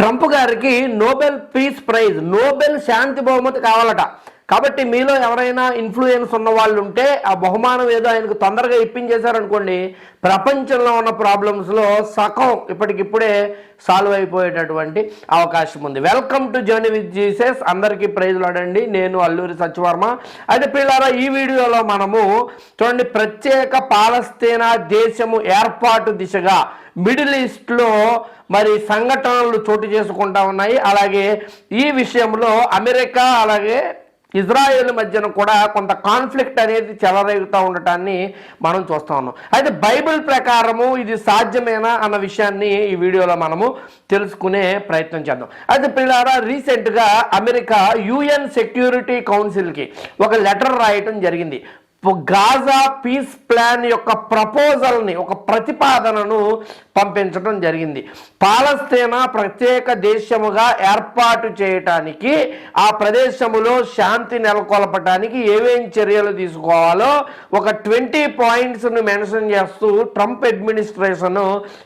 Trump గారికి Nobel peace prize Nobel శాంతి బహుమతి కావాలట. కాబట్టి మీలో ఎవరైనా ఇన్ఫ్లుయెన్స్ ఉన్న వాళ్ళు ఉంటే ఆ బహుమానం ఏదో ఆయనకు తొందరగా ఇప్పించేశారనుకోండి ప్రపంచంలో ఉన్న ప్రాబ్లమ్స్లో సగం ఇప్పటికిప్పుడే సాల్వ్ అయిపోయేటటువంటి అవకాశం ఉంది. Welcome to journey with Jesus. అందరికీ ప్రైజ్లు అడండి నేను అల్లూరి సత్యవర్మ. అయితే పిల్లారా ఈ వీడియోలో మనము చూడండి ప్రత్యేక పాలస్తీనా దేశము ఏర్పాటు దిశగా మిడిల్ ఈస్ట్లో మరి సంఘటనలు చోటు చేసుకుంటా ఉన్నాయి. అలాగే ఈ విషయంలో అమెరికా అలాగే ఇజ్రాయెల్ మధ్యన కూడా కొంత కాన్ఫ్లిక్ట్ అనేది చెలరేగుతూ ఉండటాన్ని మనం చూస్తా ఉన్నాం. అయితే బైబిల్ ప్రకారము ఇది సాధ్యమేనా అన్న విషయాన్ని ఈ వీడియోలో మనము తెలుసుకునే ప్రయత్నం చేద్దాం. అయితే పిల్లారా రీసెంట్గా అమెరికా యుఎన్ సెక్యూరిటీ కౌన్సిల్కి ఒక లెటర్ రాయటం జరిగింది. గాజా పీస్ ప్లాన్ యొక్క ప్రపోజల్ని ఒక ప్రతిపాదనను పంపించడం జరిగింది. పాలస్తీనా ప్రత్యేక దేశముగా ఏర్పాటు చేయటానికి ఆ ప్రదేశములో శాంతి నెలకొల్పటానికి ఏమేం చర్యలు తీసుకోవాలో ఒక ట్వంటీ పాయింట్స్ను మెన్షన్ చేస్తూ ట్రంప్ అడ్మినిస్ట్రేషన్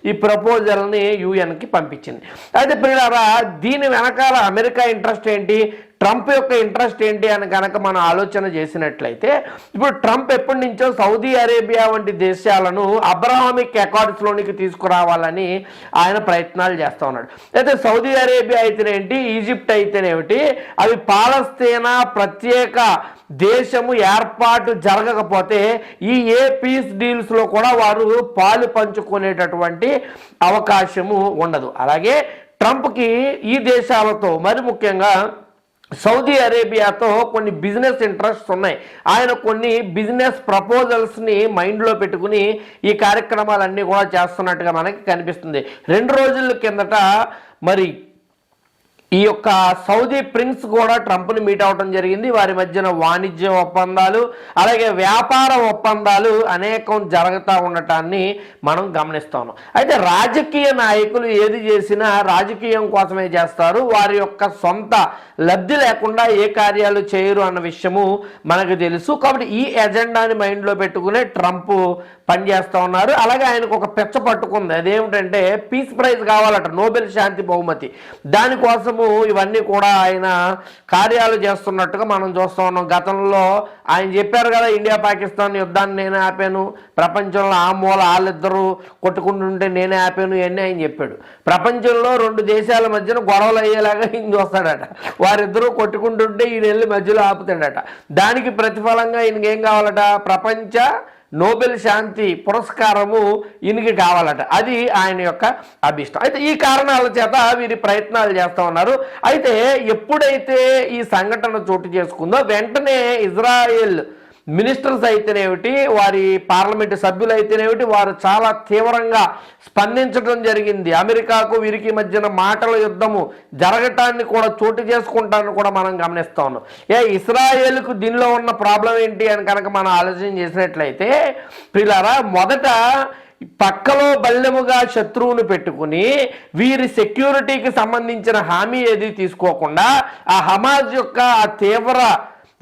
ఈ ప్రపోజల్ని యుఎన్కి పంపించింది. అయితే పిల్లరా దీని వెనకాల అమెరికా ఇంట్రెస్ట్ ఏంటి? ట్రంప్ యొక్క ఇంట్రెస్ట్ ఏంటి అని కనుక మనం ఆలోచన చేసినట్లయితే ఇప్పుడు ట్రంప్ ఎప్పటి నుంచో సౌదీ అరేబియా వంటి దేశాలను అబ్రహామిక్ అకార్డ్స్లోనికి తీసుకురావాలని ఆయన ప్రయత్నాలు చేస్తూ ఉన్నాడు. అయితే సౌదీ అరేబియా అయితేనేంటి ఈజిప్ట్ అయితేనేమిటి అవి పాలస్తీనా ప్రత్యేక దేశము ఏర్పాటు జరగకపోతే ఈ ఏ పీస్ డీల్స్లో కూడా వారు పాలు పంచుకునేటటువంటి అవకాశము ఉండదు. అలాగే ట్రంప్కి ఈ దేశాలతో మరి ముఖ్యంగా సౌదీ అరేబియాతో కొన్ని బిజినెస్ ఇంట్రెస్ట్స్ ఉన్నాయి. ఆయన కొన్ని బిజినెస్ ప్రపోజల్స్ని మైండ్లో పెట్టుకుని ఈ కార్యక్రమాలన్నీ కూడా చేస్తున్నట్టుగా మనకి కనిపిస్తుంది. రెండు రోజుల కిందట మరి ఈ యొక్క సౌదీ ప్రిన్స్ కూడా ట్రంప్ను మీట్ అవడం జరిగింది. వారి మధ్యన వాణిజ్య ఒప్పందాలు అలాగే వ్యాపార ఒప్పందాలు అనేకం జరుగుతూ ఉండటాన్ని మనం గమనిస్తాం అయితే రాజకీయ నాయకులు ఏది చేసినా రాజకీయం కోసమే చేస్తారు. వారి యొక్క సొంత లబ్ధి లేకుండా ఏ కార్యాలు చేయరు అన్న విషయము మనకు తెలుసు. కాబట్టి ఈ ఎజెండాని మైండ్లో పెట్టుకునే ట్రంప్ పనిచేస్తూ ఉన్నారు. అలాగే ఆయనకు ఒక పెచ్చ పట్టుకుంది. అదేమిటంటే పీస్ ప్రైజ్ కావాలట నోబెల్ శాంతి బహుమతి. దానికోసము ఇవన్నీ కూడా ఆయన కార్యాలు చేస్తున్నట్టుగా మనం చూస్తూ ఉన్నాం. గతంలో ఆయన చెప్పారు కదా ఇండియా పాకిస్తాన్ యుద్ధాన్ని నేనే ఆపాను ప్రపంచంలో ఆ మూల వాళ్ళిద్దరూ కొట్టుకుంటుంటే నేనే ఆపాను ఇవన్నీ ఆయన చెప్పాడు. ప్రపంచంలో రెండు దేశాల మధ్యన గొడవలు అయ్యేలాగా ఈయన చూస్తాడట. వారిద్దరూ కొట్టుకుంటుంటే ఈయన వెళ్ళి మధ్యలో ఆపుతాడట. దానికి ప్రతిఫలంగా ఈయనకేం కావాలట? ప్రపంచ నోబెల్ శాంతి పురస్కారము ఇనికి కావాలట. అది ఆయన యొక్క అభిష్టం. అయితే ఈ కారణాల చేత వీరి ప్రయత్నాలు చేస్తూ ఉన్నారు. అయితే ఎప్పుడైతే ఈ సంఘటన చోటు చేసుకుందో వెంటనే ఇజ్రాయెల్ మినిస్టర్స్ అయితేనేమిటి వారి పార్లమెంటు సభ్యులు అయితేనేమిటి వారు చాలా తీవ్రంగా స్పందించడం జరిగింది. అమెరికాకు వీరికి మధ్యన మాటల యుద్ధము జరగటాన్ని కూడా చోటు చేసుకుంటాన్ని కూడా మనం గమనిస్తా ఉన్నాం. ఏ ఇస్రాయేల్కు దీనిలో ఉన్న ప్రాబ్లం ఏంటి అని కనుక మనం ఆలోచన చేసినట్లయితే పిల్లరా మొదట పక్కలో బల్లెముగా శత్రువును పెట్టుకుని వీరి సెక్యూరిటీకి సంబంధించిన హామీ ఏది తీసుకోకుండా ఆ హమాజ్ యొక్క ఆ తీవ్ర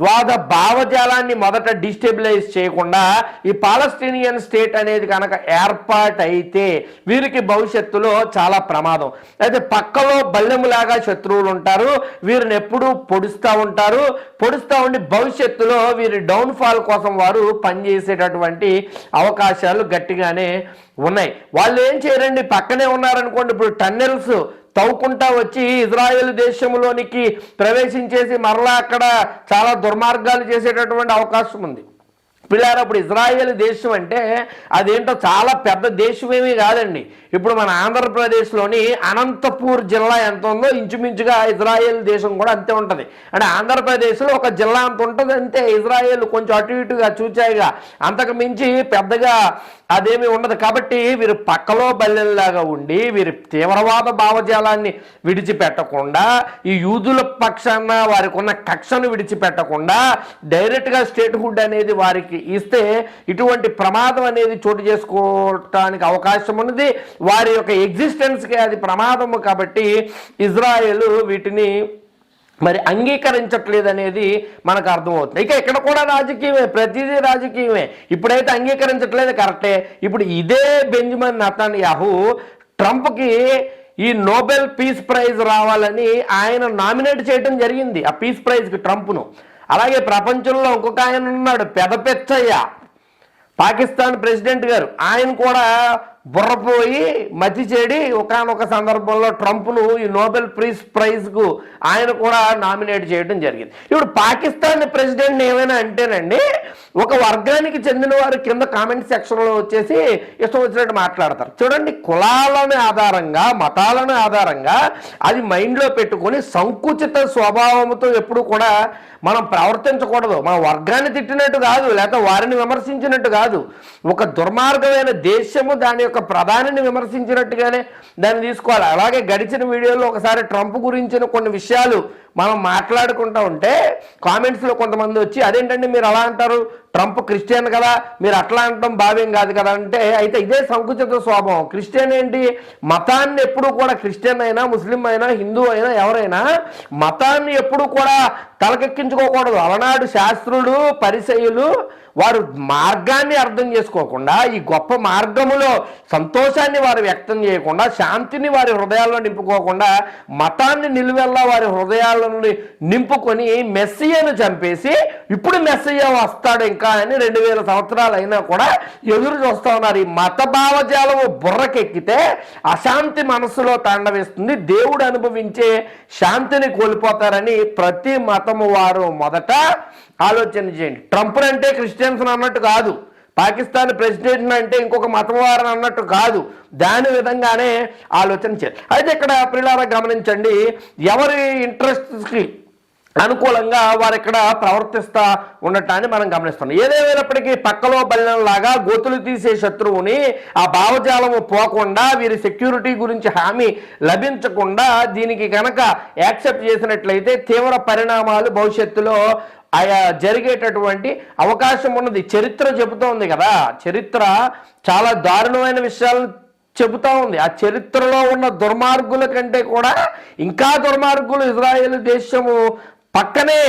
వాద భావజాలాన్ని మొదట డిస్టెబిలైజ్ చేయకుండా ఈ పాలస్టీనియన్ స్టేట్ అనేది కనుక ఏర్పాటైతే వీరికి భవిష్యత్తులో చాలా ప్రమాదం. అయితే పక్కలో బల్లెములాగా శత్రువులు ఉంటారు వీరిని ఎప్పుడూ పొడుస్తూ ఉంటారు. పొడుస్తూ ఉండి భవిష్యత్తులో వీరి డౌన్ఫాల్ కోసం వారు పనిచేసేటటువంటి అవకాశాలు గట్టిగానే ఉన్నాయి. వాళ్ళు ఏం చేయరండి? పక్కనే ఉన్నారనుకోండి ఇప్పుడు టన్నెల్స్ తవ్వుకుంటా వచ్చి ఇజ్రాయెల్ దేశంలోనికి ప్రవేశించేసి మరలా అక్కడ చాలా దుర్మార్గాలు చేసేటటువంటి అవకాశం ఉంది. పిల్లారు అప్పుడు ఇజ్రాయెల్ దేశం అంటే అదేంటో చాలా పెద్ద దేశమేమీ కాదండి. ఇప్పుడు మన ఆంధ్రప్రదేశ్లోని అనంతపూర్ జిల్లా ఎంత ఉందో ఇంచుమించుగా ఇజ్రాయెల్ దేశం కూడా అంతే ఉంటుంది. అంటే ఆంధ్రప్రదేశ్లో ఒక జిల్లా అంత ఉంటుంది అంతే ఇజ్రాయెల్ కొంచెం అటు ఇటుగా చూచాయిగా. అంతకు మించి పెద్దగా అదేమి ఉండదు. కాబట్టి వీరు పక్కలో బల్లెల్లాగా ఉండి వీరి తీవ్రవాద భావజాలాన్ని విడిచిపెట్టకుండా ఈ యూదుల పక్షాన వారికి ఉన్న కక్షను విడిచిపెట్టకుండా డైరెక్ట్గా స్టేట్ హుడ్ అనేది వారికి ఇస్తే ఇటువంటి ప్రమాదం అనేది చోటు చేసుకోవటానికి అవకాశం ఉన్నది. వారి యొక్క ఎగ్జిస్టెన్స్కి అది ప్రమాదము కాబట్టి ఇజ్రాయెల్ వీటిని మరి అంగీకరించట్లేదు అనేది మనకు అర్థమవుతుంది. ఇక ఇక్కడ కూడా రాజకీయమే ప్రతిదీ రాజకీయమే. ఇప్పుడైతే అంగీకరించట్లేదు కరెక్టే. ఇప్పుడు ఇదే బెంజమిన్ నతన్ యాహు ట్రంప్కి ఈ నోబెల్ పీస్ ప్రైజ్ రావాలని ఆయన నామినేట్ చేయడం జరిగింది ఆ పీస్ ప్రైజ్కి ట్రంప్ను. అలాగే ప్రపంచంలో ఇంకొక ఆయన ఉన్నాడు పెద పెచ్చయ్య పాకిస్తాన్ ప్రెసిడెంట్ గారు ఆయన కూడా బుర్రపోయి మతి చెడి ఒకనొక సందర్భంలో ట్రంప్ను ఈ నోబెల్ ప్రైజ్ ప్రైజ్కు ఆయన కూడా నామినేట్ చేయడం జరిగింది. ఇప్పుడు పాకిస్తాన్ ప్రెసిడెంట్ ఏమైనా అంటేనండి ఒక వర్గానికి చెందిన వారు కింద కామెంట్ సెక్షన్లో వచ్చేసి ఇష్టం వచ్చినట్టు మాట్లాడతారు. చూడండి కులాలను ఆధారంగా మతాలను ఆధారంగా అది మైండ్లో పెట్టుకొని సంకుచిత స్వభావంతో ఎప్పుడు కూడా మనం ప్రవర్తించకూడదు. మన వర్గాన్ని తిట్టినట్టు కాదు లేకపోతే వారిని విమర్శించినట్టు కాదు. ఒక దుర్మార్గమైన దేశము దాని యొక్క ప్రధానిని విమర్శించినట్టుగానే దాన్ని తీసుకోవాలి. అలాగే గడిచిన వీడియోలో ఒకసారి ట్రంప్ గురించిన కొన్ని విషయాలు మనం మాట్లాడుకుంటూ ఉంటే కామెంట్స్లో కొంతమంది వచ్చి అదేంటండి మీరు అలా అంటారు? ట్రంప్ క్రిస్టియన్ కదా మీరు అట్లా అనటం భావ్యం కాదు కదా అంటే అయితే ఇదే సంకుచిత స్వభావం. క్రిస్టియన్ ఏంటి? మతాన్ని ఎప్పుడు కూడా క్రిస్టియన్ అయినా ముస్లిం అయినా హిందూ అయినా ఎవరైనా మతాన్ని ఎప్పుడు కూడా తలకెక్కించుకోకూడదు. అలనాడు శాస్త్రులు పరిచయులు వారు మార్గాన్ని అర్థం చేసుకోకుండా ఈ గొప్ప మార్గములో సంతోషాన్ని వారు వ్యక్తం చేయకుండా శాంతిని వారి హృదయాల్లో నింపుకోకుండా మతాన్ని నిలువెల్లా వారి హృదయాలను నింపుకొని మెస్సియను చంపేసి ఇప్పుడు మెస్సియ వస్తాడు ఇంకా కాదని రెండు వేల సంవత్సరాలు అయినా కూడా ఎదురు చూస్తూ ఉన్నారు. ఈ మత భావజాలము బుర్రకెక్కితే అశాంతి మనస్సులో తాండవిస్తుంది. దేవుడు అనుభవించే శాంతిని కోల్పోతారని ప్రతి మతము వారు మొదట ఆలోచన చేయండి. ట్రంప్ అంటే క్రిస్టియన్స్ అన్నట్టు కాదు. పాకిస్తాన్ ప్రెసిడెంట్ అంటే ఇంకొక మతం వారని అన్నట్టు కాదు. దాని విధంగానే ఆలోచన చేయాలి. అయితే ఇక్కడ ప్రిలారా గమనించండి. ఎవరి ఇంట్రెస్ట్కి అనుకూలంగా వారు ఇక్కడ ప్రవర్తిస్తా ఉండటాన్ని మనం గమనిస్తున్నాం ఏదేమైనప్పటికీ పక్కలో బలినలాగా గోతులు తీసే శత్రువుని ఆ భావజాలము పోకుండా వీరి సెక్యూరిటీ గురించి హామీ లభించకుండా దీనికి కనుక యాక్సెప్ట్ చేసినట్లయితే తీవ్ర పరిణామాలు భవిష్యత్తులో ఆయా జరిగేటటువంటి అవకాశం ఉన్నది. చరిత్ర చెబుతోంది కదా. చరిత్ర చాలా దారుణమైన విషయాలను చెబుతా ఉంది. ఆ చరిత్రలో ఉన్న దుర్మార్గుల కంటే కూడా ఇంకా దుర్మార్గులు ఇజ్రాయేల్ దేశము పక్కనే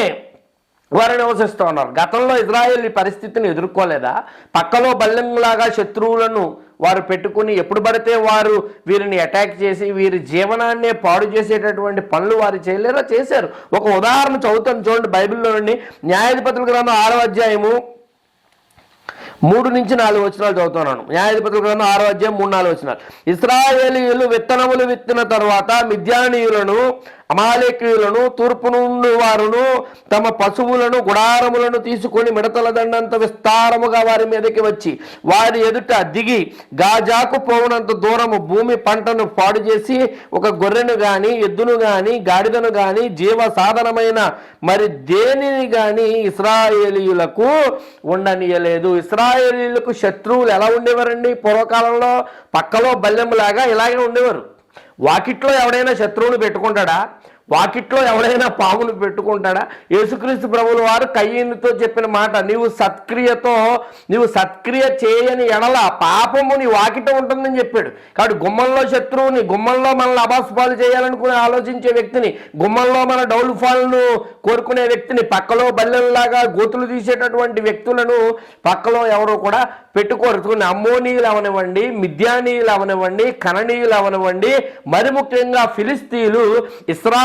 వారు నివసిస్తూ ఉన్నారు. గతంలో ఇజ్రాయెల్ ఈ పరిస్థితిని ఎదుర్కోలేదా? పక్కలో బల్లెంలాగా శత్రువులను వారు పెట్టుకుని ఎప్పుడు పడితే వారు వీరిని అటాక్ చేసి వీరి జీవనాన్నే పాడు చేసేటటువంటి పనులు వారు చేయలేరా? చేశారు. ఒక ఉదాహరణ చదువుతాను చూడండి బైబిల్లో నుండి. న్యాయాధిపతుల గ్రంథం ఆరో అధ్యాయము మూడు నుంచి నాలుగు వచనాలు చదువుతున్నాను. న్యాయాధిపతుల గ్రంథం ఆరో అధ్యాయం మూడు నాలుగు వచనాలు. ఇస్రాయేలీయులు విత్తనములు విత్తిన తర్వాత మిద్యానీయులను అమాలేకీయులను తూర్పు నుండి వారును తమ పశువులను గుడారములను తీసుకొని మిడతల దండంత విస్తారముగా వారి మీదకి వచ్చి వారి ఎదుట దిగి గాజాకు పోవునంత దూరము భూమి పంటను పాడు చేసి ఒక గొర్రెను గాని ఎద్దును గాని గాడిదను గాని జీవ సాధనమైన మరి దేనిని గాని ఇస్రాయేలీయులకు ఉండనీయలేదు. ఇస్రాయేలీలకు శత్రువులు ఎలా ఉండేవారండి? పూర్వకాలంలో పక్కలో బల్లెంలాగా ఇలాగే ఉండేవారు. వాకిట్లో ఎవడైనా శత్రువుని పెట్టుకుంటాడా? వాకిట్లో ఎవడైనా పామును పెట్టుకుంటాడా? యేసుక్రీస్తు ప్రభుల వారు కయ్యనుతో చెప్పిన మాట నీవు సత్క్రియతో నీవు సత్క్రియ చేయని ఎడల పాపము నీ వాకిట ఉంటుందని చెప్పాడు. కాబట్టి గుమ్మంలో శత్రువుని గుమ్మంలో మనల్ని అబాస్పాలు చేయాలనుకుని ఆలోచించే వ్యక్తిని గుమ్మంలో మన డౌల్ ఫాల్ను కోరుకునే వ్యక్తిని పక్కలో బల్లెల్లాగా గోతులు తీసేటటువంటి వ్యక్తులను పక్కలో ఎవరు కూడా పెట్టుకోరు. అమ్మోనీయులు అవనివ్వండి మిద్యానీయులు అవనివ్వండి కననీయులు అవనివ్వండి మరి ముఖ్యంగా ఫిలిస్తీన్లు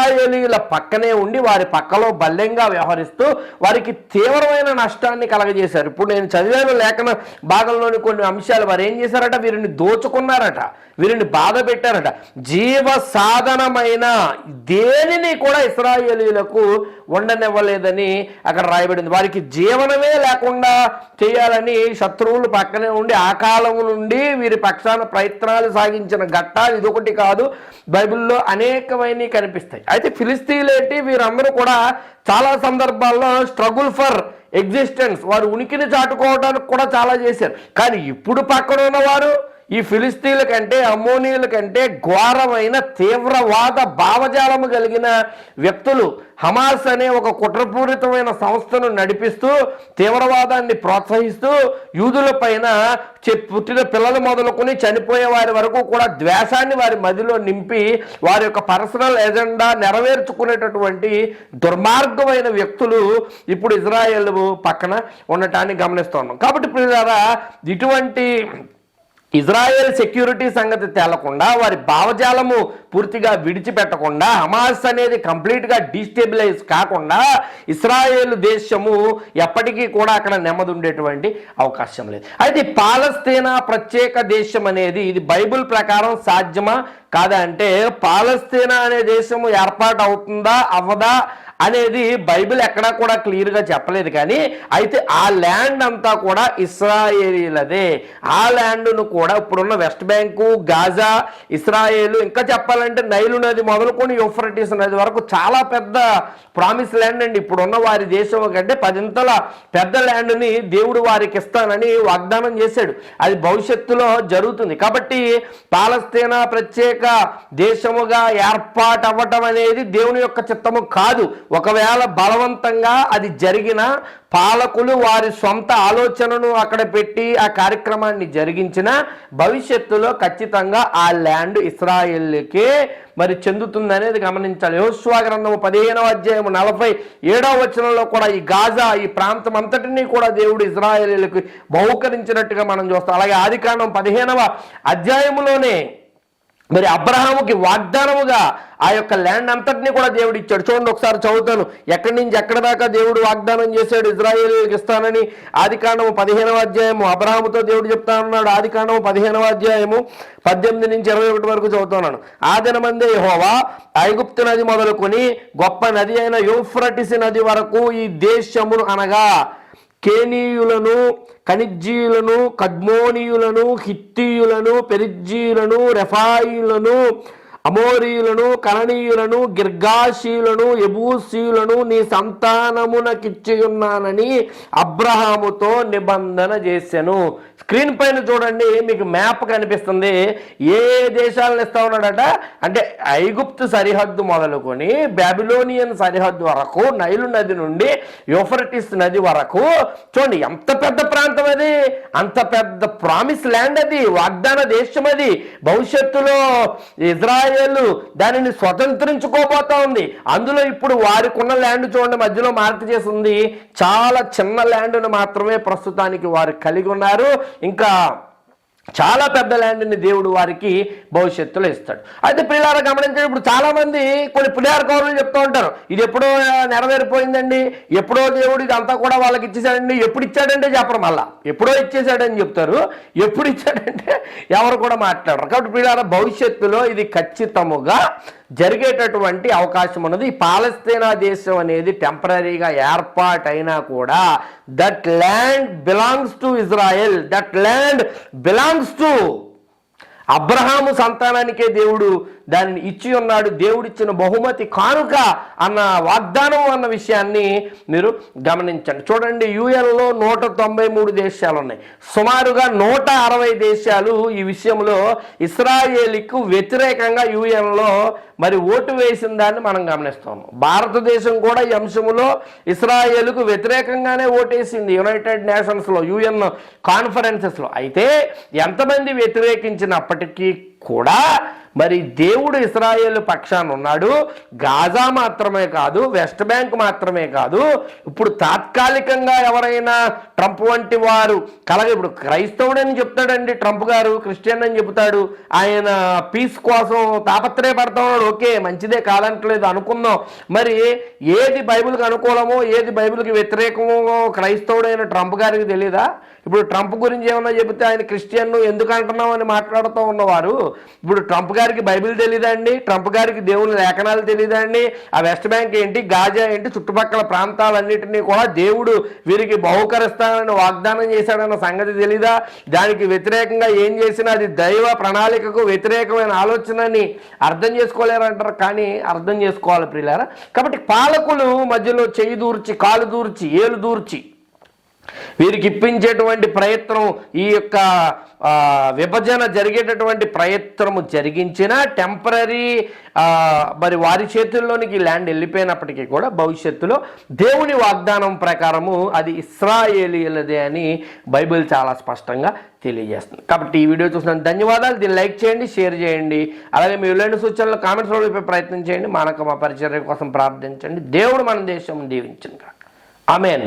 ఇస్రాయేలీల పక్కనే ఉండి వారి పక్కలో బల్యంగా వ్యవహరిస్తూ వారికి తీవ్రమైన నష్టాన్ని కలగజేశారు. ఇప్పుడు నేను చదివాను లేఖన భాగంలోని కొన్ని అంశాలు. వారు ఏం చేశారట? వీరిని దోచుకున్నారట. వీరిని బాధ పెట్టారట. జీవ సాధనమైన దేనిని కూడా ఇస్రాయేలీలకు ఉండనివ్వలేదని అక్కడ రాయబడింది. వారికి జీవనమే లేకుండా చేయాలని శత్రువులు పక్కనే ఉండి ఆ కాలం నుండి వీరి పక్షాన ప్రయత్నాలు సాగించిన ఘట్టాలు ఇదొకటి కాదు. బైబిల్లో అనేకమైనవి కనిపిస్తాయి. అయితే ఫిలిస్తీన్లేంటి వీరందరూ కూడా చాలా సందర్భాల్లో స్ట్రగుల్ ఫర్ ఎగ్జిస్టెన్స్ వారు ఉనికిని చాటుకోవడానికి కూడా చాలా చేశారు. కానీ ఇప్పుడు పక్కన ఉన్నవారు ఈ ఫిలిస్తీన్ల కంటే అమ్మోనీయుల కంటే ఘోరమైన తీవ్రవాద భావజాలము కలిగిన వ్యక్తులు హమాస్ అనే ఒక కుట్రపూరితమైన సంస్థను నడిపిస్తూ తీవ్రవాదాన్ని ప్రోత్సహిస్తూ యూదుల పైన చె- పుట్టిన పిల్లలు మొదలుకొని చనిపోయే వారి వరకు కూడా ద్వేషాన్ని వారి మదిలో నింపి వారి యొక్క పర్సనల్ ఎజెండా నెరవేర్చుకునేటటువంటి దుర్మార్గమైన వ్యక్తులు ఇప్పుడు ఇజ్రాయెల్ పక్కన ఉండటాన్ని గమనిస్తున్నాం కాబట్టి ఇప్పుడు ఇటువంటి ఇజ్రాయెల్ సెక్యూరిటీ సంగతి తేలకుండా వారి భావజాలము పూర్తిగా విడిచిపెట్టకుండా హమాస్ అనేది కంప్లీట్గా డిస్టెబిలైజ్ కాకుండా ఇస్రాయేల్ దేశము ఎప్పటికీ కూడా అక్కడ నెమ్మది ఉండేటువంటి అవకాశం లేదు. అయితే పాలస్తీనా ప్రత్యేక దేశం అనేది ఇది బైబిల్ ప్రకారం సాధ్యమా? కాదా అంటే పాలస్తీనా అనే దేశము ఏర్పాటు అవుతుందా అవ్వదా? అనేది బైబిల్ ఎక్కడా కూడా క్లియర్గా చెప్పలేదు. కానీ అయితే ఆ ల్యాండ్ అంతా కూడా ఇస్రాయేలీలదే. ఆ ల్యాండ్ను కూడా ఇప్పుడున్న వెస్ట్ బ్యాంకు గాజా ఇస్రాయేల్ ఇంకా చెప్పాలంటే నైలు నది మొదలుకొని యూఫ్రటిస్ నది వరకు చాలా పెద్ద ప్రామిస్ ల్యాండ్ అండి. ఇప్పుడున్న వారి దేశం కంటే పదింతల పెద్ద ల్యాండ్ని దేవుడు వారికి ఇస్తానని వాగ్దానం చేశాడు. అది భవిష్యత్తులో జరుగుతుంది. కాబట్టి పాలస్తీనా ప్రత్యేక దేశముగా ఏర్పాటు అవ్వటం అనేది దేవుని యొక్క చిత్తము కాదు. ఒకవేళ బలవంతంగా అది జరిగిన పాలకులు వారి సొంత ఆలోచనను అక్కడ పెట్టి ఆ కార్యక్రమాన్ని జరిగించిన భవిష్యత్తులో ఖచ్చితంగా ఆ ల్యాండ్ ఇస్రాయేల్కే మరి చెందుతుంది అనేది గమనించాలి. యోశ్వా గ్రంథము పదిహేనవ అధ్యాయము నలభై ఏడవ వచనంలో కూడా ఈ గాజా ఈ ప్రాంతం అంతటినీ కూడా దేవుడు ఇజ్రాయేలీలకు బహుకరించినట్టుగా మనం చూస్తాం. అలాగే ఆదికాండం పదిహేనవ అధ్యాయములోనే మరి అబ్రహాముకి వాగ్దానముగా ఆ యొక్క ల్యాండ్ అంతటినీ కూడా దేవుడు ఇచ్చాడు. చూడండి ఒకసారి చదువుతాను. ఎక్కడి నుంచి ఎక్కడి దాకా దేవుడు వాగ్దానం చేశాడు? ఇజ్రాయేలీలకు ఇస్తానని ఆదికాండము పదిహేనవ అధ్యాయము. అబ్రహాముతో దేవుడు చెప్తానన్నాడు ఆదికాండము పదిహేనవ అధ్యాయము పద్దెనిమిది నుంచి ఇరవై ఒకటి వరకు చదువుతున్నాను. ఆ దినమందే హోవా ఐగుప్తు నది మొదలుకొని గొప్ప నది అయిన యూఫ్రటిస్ నది వరకు ఈ దేశమును అనగా కేనీయులను ఖనిజీయులను కడ్మోనియులను హిత్తీయులను పెరిజ్జీలను రెఫాయిలను అమోరీయులను కరణీయులను గిర్గాషీయులను ఎబూసీయులను నీ సంతానమునకిచ్చి ఉన్నానని అబ్రహాముతో నిబంధన చేశాను. స్క్రీన్ పైన చూడండి మీకు మ్యాప్ కనిపిస్తుంది. ఏ దేశాలను ఇస్తా ఉన్నాడట? అంటే ఐగుప్తు సరిహద్దు మొదలుకొని బాబిలోనియన్ సరిహద్దు వరకు నైలు నది నుండి యూఫరటిస్ నది వరకు. చూడండి ఎంత పెద్ద ప్రాంతం అది? అంత పెద్ద ప్రామిస్ ల్యాండ్ అది వాగ్దాన దేశం అది. భవిష్యత్తులో ఇజ్రాయెల్ దానిని స్వతంత్రించుకోబోతా ఉంది. అందులో ఇప్పుడు వారికి ఉన్న ల్యాండ్ చూడండి మధ్యలో మార్పు చేసి ఉంది చాలా చిన్న ల్యాండ్ను మాత్రమే ప్రస్తుతానికి వారు కలిగి ఉన్నారు. ఇంకా చాలా పెద్ద ల్యాండ్ని దేవుడు వారికి భవిష్యత్తులో ఇస్తాడు. అయితే పిల్లలు గమనించండి ఇప్పుడు చాలా మంది కొన్ని పుణ్యార కౌరులు చెప్తూ ఉంటారు ఇది ఎప్పుడో నెరవేరిపోయిందండి ఎప్పుడో దేవుడు ఇదంతా కూడా వాళ్ళకి ఇచ్చేసాడండి ఎప్పుడు ఇచ్చాడంటే చెప్పరు మళ్ళా. ఎప్పుడో ఇచ్చేసాడని చెప్తారు ఎప్పుడు ఇచ్చాడంటే ఎవరు కూడా మాట్లాడరు. కాబట్టి పిల్లల భవిష్యత్తులో ఇది ఖచ్చితముగా జరిగేటటువంటి అవకాశం ఉన్నది. ఈ పాలస్తీనా దేశం అనేది టెంపరీగా ఏర్పాటైనా కూడా that land belongs to Israel that land belongs to Abraham సంతానానికే దేవుడు దానిని ఇచ్చి ఉన్నాడు దేవుడిచ్చిన బహుమతి కానుక అన్న వాగ్దానం అన్న విషయాన్ని మీరు గమనించండి. చూడండి యుఎన్లో నూట తొంభై మూడు దేశాలు ఉన్నాయి సుమారుగా నూట అరవై దేశాలు ఈ విషయంలో ఇస్రాయేలీకు వ్యతిరేకంగా యుఎన్లో మరి ఓటు వేసిన దాన్ని మనం గమనిస్తాము. భారతదేశం కూడా ఈ అంశంలో ఇస్రాయేల్కు వ్యతిరేకంగానే ఓటేసింది. యునైటెడ్ నేషన్స్లో యుఎన్ కాన్ఫరెన్సెస్లో. అయితే ఎంతమంది వ్యతిరేకించినప్పటికీ కూడా మరి దేవుడు ఇస్రాయేల్ పక్షాన ఉన్నాడు. గాజా మాత్రమే కాదు వెస్ట్ బ్యాంక్ మాత్రమే కాదు. ఇప్పుడు తాత్కాలికంగా ఎవరైనా ట్రంప్ వంటి వారు కలగ ఇప్పుడు క్రైస్తవుడు అని చెప్తాడండి ట్రంప్ గారు క్రిస్టియన్ అని చెప్తాడు ఆయన పీస్ కోసం తాపత్రయపడతా ఉన్నాడు ఓకే మంచిదే కాదంటలేదు అనుకుందాం. మరి ఏది బైబిల్కి అనుకూలమో ఏది బైబిల్కి వ్యతిరేకమో క్రైస్తవుడైన ట్రంప్ గారికి తెలియదా ఇప్పుడు ట్రంప్ గురించి ఏమన్నా చెబితే ఆయన క్రిస్టియన్ ఎందుకు అంటున్నాం అని మాట్లాడుతూ ఉన్నవారు? ఇప్పుడు ట్రంప్ గారికి బైబిల్ తెలియదండి ట్రంప్ గారికి దేవుని లేఖనాలు తెలియదండి ఆ వెస్ట్ బ్యాంక్ ఏంటి గాజా ఏంటి చుట్టుపక్కల ప్రాంతాలన్నింటినీ కూడా దేవుడు వీరికి బహుకరిస్తానని వాగ్దానం చేశాడన్న సంగతి తెలీదా? దానికి వ్యతిరేకంగా ఏం చేసినా అది దైవ ప్రణాళికకు వ్యతిరేకమైన ఆలోచనని అర్థం చేసుకోలేరంటారు కానీ అర్థం చేసుకోవాలి ప్రియులారా. కాబట్టి పాలకులు మధ్యలో చేయి దూర్చి కాలు దూర్చి ఏలు దూర్చి వీరికి ఇప్పించేటువంటి ప్రయత్నం ఈ యొక్క విభజన జరిగేటటువంటి ప్రయత్నము జరిగించిన టెంపరీ మరి వారి చేతుల్లోనికి ల్యాండ్ వెళ్ళిపోయినప్పటికీ కూడా భవిష్యత్తులో దేవుని వాగ్దానం ప్రకారము అది ఇస్రాయేలీలదే అని బైబిల్ చాలా స్పష్టంగా తెలియజేస్తుంది. కాబట్టి ఈ వీడియో చూసిన ధన్యవాదాలు. దీన్ని లైక్ చేయండి షేర్ చేయండి. అలాగే మీ విలువైన సూచనలు కామెంట్స్ చెప్పే ప్రయత్నం చేయండి. మానక మా పరిచర్య కోసం ప్రార్థించండి. దేవుడు మన దేశం దీవించింది ఆమెన్.